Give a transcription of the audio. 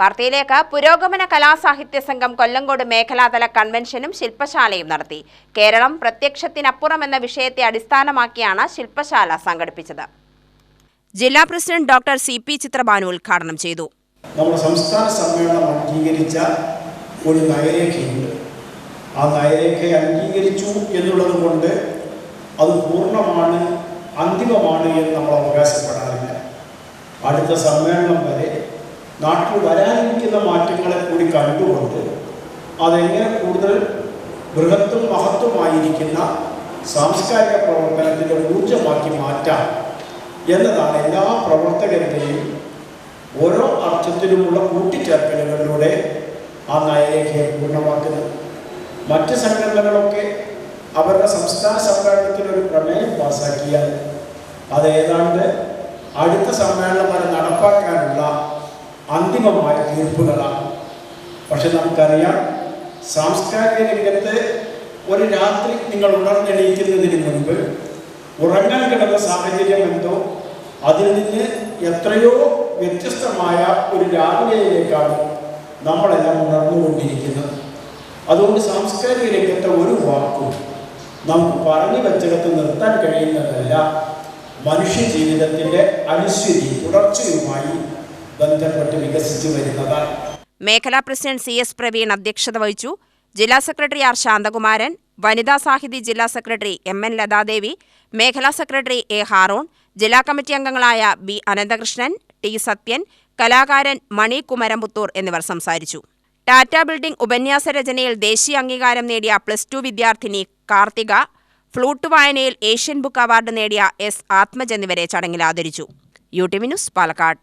വാർത്തയിലേക്ക് പുരോഗമന കലാസാഹിത്യ സംഘം കൊല്ലങ്കോട് മേഖലാതല കൺവെൻഷനും ശില്പശാലയും നടത്തി. കേരളം പ്രത്യക്ഷത്തിനപ്പുറം എന്ന വിഷയത്തെ അടിസ്ഥാനമാക്കിയാണ് ശില്പശാല സംഘടിപ്പിച്ചത്. ജില്ലാ president doctor C P Chitrabhanu ഉദ്ഘാടനം ചെയ്തു. നമ്മുടെ സംസ്ഥാന സമ്മേളനം അംഗീകരിച്ച ഒരു നയരേഖയുണ്ട്. ആ നയരേഖയെ അംഗീകരിച്ചു എന്നുള്ളത് കൊണ്ട് അത് പൂർണമാണ് അന്തിമമാണ് എന്ന് നമ്മൾ അവകാശപ്പെടാറില്ല. അടുത്ത സമ്മേളനം വരെ നാട്ടിൽ വരാനിരിക്കുന്ന മാറ്റങ്ങളെ കൂടി കണ്ടുകൊണ്ട് അതെങ്ങനെ കൂടുതൽ ബൃഹത്തും മഹത്വമായിരിക്കുന്ന സാംസ്കാരിക പ്രവർത്തനത്തിന്റെ ഊർജമാക്കി മാറ്റാം എന്നതാണ് എല്ലാ പ്രവർത്തകരുടെയും ഓരോ അർത്ഥത്തിലുമുള്ള കൂട്ടിച്ചേർക്കലുകളിലൂടെ ആ നയരേഖയെ പൂർണമാക്കുന്നത്. മറ്റ് സംഘടനകളൊക്കെ അവരുടെ സംസ്ഥാന സമ്മേളനത്തിൽ ഒരു പ്രമേയം പാസാക്കിയാൽ അത് ഏതാണ്ട് അടുത്ത സമ്മേളനം വരെ നടപ്പാക്കാനുള്ള അന്തിമമായ തീർപ്പുകളാണ്. പക്ഷെ നമുക്കറിയാം സാംസ്കാരിക രംഗത്ത് ഒരു രാത്രി നിങ്ങൾ ഉണർന്നെണീക്കുന്നതിന് മുൻപ് ഉറങ്ങാൻ കിടന്ന സാഹചര്യം എന്തോ അതിൽ നിന്ന് എത്രയോ വ്യത്യസ്തമായ ഒരു രാവിലെയിലേക്കാണ് നമ്മളെല്ലാം ഉണർന്നുകൊണ്ടിരിക്കുന്നത്. അതുകൊണ്ട് സാംസ്കാരിക രംഗത്തെ ഒരു വാക്കും നമുക്ക് പറഞ്ഞു വെച്ചിടത്ത് നിർത്താൻ കഴിയുന്നതല്ല. മനുഷ്യ ജീവിതത്തിന്റെ അനുശ്വരി തുടർച്ചയുമായി ബന്ധപ്പെട്ട് വികസിച്ചു വരുന്നതാണ് മേഖലാ പ്രസിഡന്റ് സി എസ് പ്രവീൺ അധ്യക്ഷത വഹിച്ചു. ജില്ലാ സെക്രട്ടറി ആർ ശാന്തകുമാരൻ വനിതാ സാഹിതി ജില്ലാ സെക്രട്ടറി എം എൻ ലതാദേവി മേഖലാ സെക്രട്ടറി എ ഹാറോൺ ജില്ലാ കമ്മിറ്റി അംഗങ്ങളായ ബി അനന്തകൃഷ്ണൻ ടി സത്യൻ കലാകാരൻ മണി കുമരംപുത്തൂർ എന്നിവർ സംസാരിച്ചു. ടാറ്റ ബിൽഡിംഗ് ഉപന്യാസ രചനയിൽ ദേശീയ അംഗീകാരം നേടിയ പ്ലസ് ടു വിദ്യാർത്ഥിനി കാർത്തിക ഫ്ലൂട്ട് വായനയിൽ ഏഷ്യൻ ബുക്ക് അവാർഡ് നേടിയ എസ് ആത്മജ് എന്നിവരെ ചടങ്ങിൽ ആദരിച്ചു. U T news Palakkad.